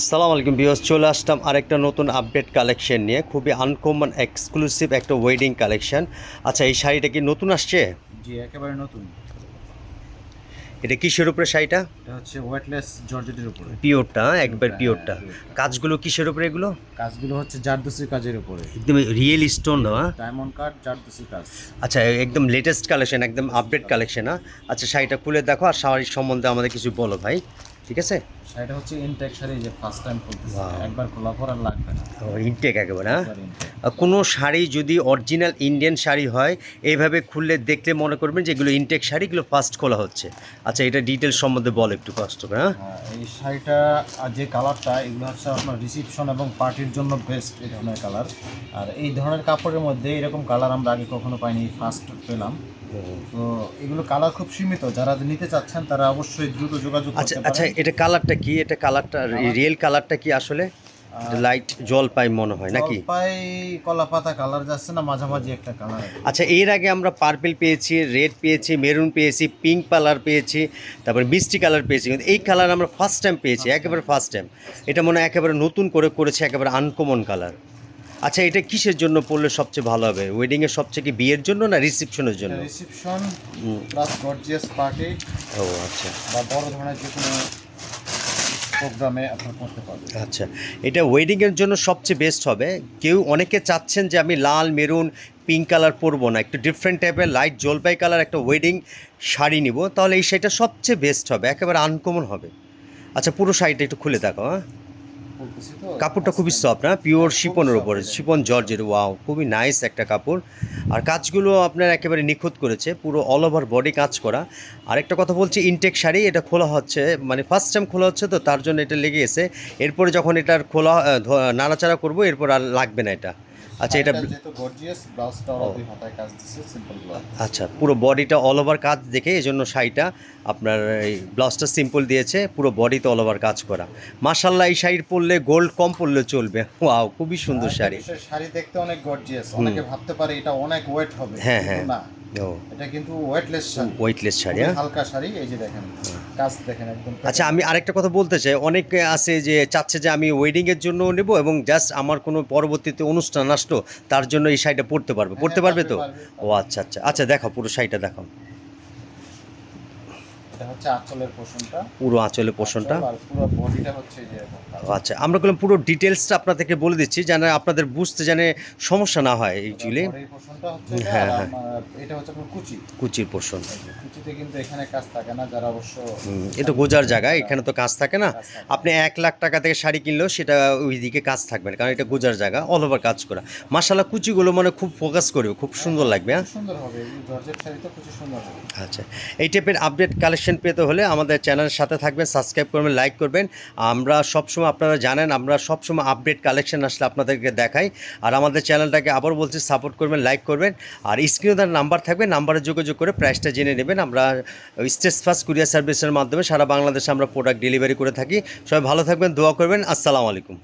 আসসালামু আলাইকুম বিয়স চলে আসলাম আরেকটা নতুন আপডেট কালেকশন নিয়ে। খুবই আনকমন এক্সক্লুসিভ একটা ওয়েডিং কালেকশন আচ্ছা এই শাড়িটা কি নতুন আসছে? জি একেবারে নতুন। এটা কিসের উপরে শাড়িটা? এটা হচ্ছে ওয়েটলেস জর্জেটের উপরে। পিওরটা একবার হ্যাঁ, পিওরটা। কাজগুলো কিসের উপরে এগুলো? কাজগুলো হচ্ছে জারদোসি কাজের উপরে। একদম রিয়েল স্টোন হ্যাঁ? ডায়মন্ড কাট জারদোসি কাজ। আচ্ছা একদম লেটেস্ট কালেকশন একদম আপডেট কালেকশন হ্যাঁ? আচ্ছা শাড়িটা খুলে দেখো আর শাড়ির সম্বন্ধে আমাদের কিছু বলো ভাই। ঠিক আছে? শাড়িটা হচ্ছে ইনটেক শাড়ি যে ফার্স্ট টাইম খুলতেছে. একবার খোলা পর আর লাগবে না। ইনটেক একেবারে হ্যাঁ? intake। আর কোনো শাড়ি যদি অরিজিনাল ইন্ডিয়ান শাড়ি হয় এইভাবে খুললে দেখলে মনে করবেন যে এগুলো ইনটেক শাড়ি এগুলো ফার্স্ট খোলা হচ্ছে। আচ্ছা এটা ডিটেলস সম্বন্ধে বল একটু কষ্ট করে হ্যাঁ? হ্যাঁ, এই শাড়িটা আর যে কালারটা এগুলো হচ্ছে আপনার রিসিপশন এবং পার্টির জন্য বেস্ট এই ধরনের কালার আর এই ধরনের কাপড়ের মধ্যে এরকম কালার আমরা আগে কখনো পাইনি ফার্স্ট পেলাম। তো এগুলো কালার খুব সীমিত। যারা নিতে চাচ্ছেন তারা অবশ্যই দ্রুত যোগাযোগ আচ্ছা আচ্ছা এটা কালারটা কি? এটা কালারটা রিয়েল কালারটা কি আসলে? লাইট জল পাই মনে হয় নাকি? জলপাই কলা পাতা কালার যাচ্ছে না মাঝামাঝি একটা কালার আচ্ছা এর আগে আমরা পার্পল পেয়েছি রেড পেয়েছি মেরুন পেয়েছি পিঙ্ক কালার পেয়েছি তারপর মিষ্টি কালার পেয়েছি। কিন্তু এই কালার আমরা ফার্স্ট টাইম পেয়েছি একেবারে ফার্স্ট টাইম এটা মনে হয় একেবারে নতুন করে করেছে একেবারে আনকমন কালার আচ্ছা এটা কিসের জন্য পড়লে সবচেয়ে ভালো হবে? ওয়েডিংয়ের সবচেয়ে কি বিয়ের জন্য না রিসেপশনের জন্য? রিসেপশন প্লাস গর্জিয়াস পার্টি ও আচ্ছা। বা বড় ধরনের যে কোনো প্রোগ্রামে আপনার করতে পারবেন। আচ্ছা এটা ওয়েডিংয়ের জন্য সবচেয়ে বেস্ট হবে। কেউ অনেকে চাচ্ছেন যে আমি লাল মেরুন পিঙ্ক কালার পরবো না। একটু ডিফারেন্ট টাইপের লাইট জলপাই কালার একটা ওয়েডিং শাড়ি নিব তাহলে এই শাড়িটা সবচেয়ে বেস্ট হবে একেবারে আনকমন হবে। আচ্ছা পুরো শাড়িটা একটু খুলে দেখো হ্যাঁ। কাপড়টা খুবই সফট না? পিওর শিপনের উপরে, শিপন জর্জের ওয়াও খুবই নাইস একটা কাপড়। আর কাজগুলো আপনার একেবারে নিখুঁত করেছে, পুরো অল ওভার বডি কাজ করা। আর একটা কথা বলছি ইনটেক শাড়ি, এটা খোলা হচ্ছে মানে ফার্স্ট টাইম খোলা হচ্ছে তো, তার জন্য এটা লেগে গেছে। এরপরে যখন এটার খোলা নাড়াচাড়া করব, এরপর আর লাগবে না এটা। আচ্ছা এটা যেহেতু গর্জিয়াস ব্লাউজটা দুই হাতায় কাজ দিচ্ছে সিম্পল ব্লাউজ আচ্ছা পুরো বডিটা অল ওভার কাজ দেখে এই জন্য শাড়িটা আপনার এই ব্লাউজটা সিম্পল দিয়েছে পুরো বডিতে অল ওভার কাজ করা। মার্শাল্লাহ এই শাড়ি পরলে গোল্ড কম পরলে চলবে। ওয়াও খুবই সুন্দর শাড়ি। শাড়ি দেখতে অনেক গর্জিয়াস অনেকে ভাবতে পারে এটা অনেক ওয়েট হবে হ্যাঁ, হ্যাঁ। না। এটা কিন্তু ওয়েটলেস শাড়ি। ওয়েটলেস শাড়ি হ্যাঁ? হালকা শাড়ি এই যে দেখেন কাজ দেখেন একদম আচ্ছা আমি আরেকটা কথা বলতে চাই। অনেকে আছে যে চাচ্ছে যে আমি ওয়েডিংয়ের জন্য নেব এবং জাস্ট আমার কোনো পরবর্তীতে অনুষ্ঠান আসলো তার জন্য এই শাড়িটা পরতে পারবে। হ্যাঁ, পরতে পারবে তো? ও আচ্ছা আচ্ছা। আচ্ছা দেখো পুরো শাড়িটা দেখো এটা হচ্ছে আঁচলের পোষণটা। পুরো পুরো বডিটা হচ্ছে যে আচ্ছা আমরা বললাম পুরো ডিটেলসটা আপনাদেরকে বলে দিচ্ছি যেন আপনাদের বুঝতে যেন সমস্যা না হয় অ্যাকচুয়ালি হ্যাঁ, হ্যাঁ। এটা হচ্ছে কুচি। কুচির পোষণ। কুচিতে কিন্তু এখানে কাজ থাকে না যারা অবশ্য এটা গোজার জায়গা এখানে তো কাজ থাকে না। আপনি এক লাখ টাকা থেকে শাড়ি কিনলেও সেটা ওইদিকে কাজ থাকবে না কারণ এটা গোজার জায়গা অল ওভার কাজ করা। মাসাল্লাহ কুচিগুলো মানে খুব ফোকাস করবে খুব সুন্দর লাগবে হ্যাঁ? সুন্দর হবে জর্জেট শাড়িতে কুচি সুন্দর হবে। আচ্ছা এই টাইপের আপডেট কালেকশন পেতে হলে আমাদের চ্যানেলের সাথে থাকবেন সাবস্ক্রাইব করবেন লাইক করবেন। আমরা সবসময় আপনারা জানেন আমরা সবসময় আপডেট কালেকশন আসলে আপনাদেরকে দেখাই। আর আমাদের চ্যানেলটাকে আবার বলছি সাপোর্ট করবেন লাইক করবেন। আর স্ক্রিনে তার নাম্বার থাকবে নাম্বারে যোগাযোগ করে প্রাইসটা জেনে নেবেন আমরা স্টেজ ফার্স্ট কুরিয়ার সার্ভিসের মাধ্যমে সারা বাংলাদেশে আমরা প্রোডাক্ট ডেলিভারি করে থাকি। সবাই ভালো থাকবেন, দোয়া করবেন। আসসালামু আলাইকুম।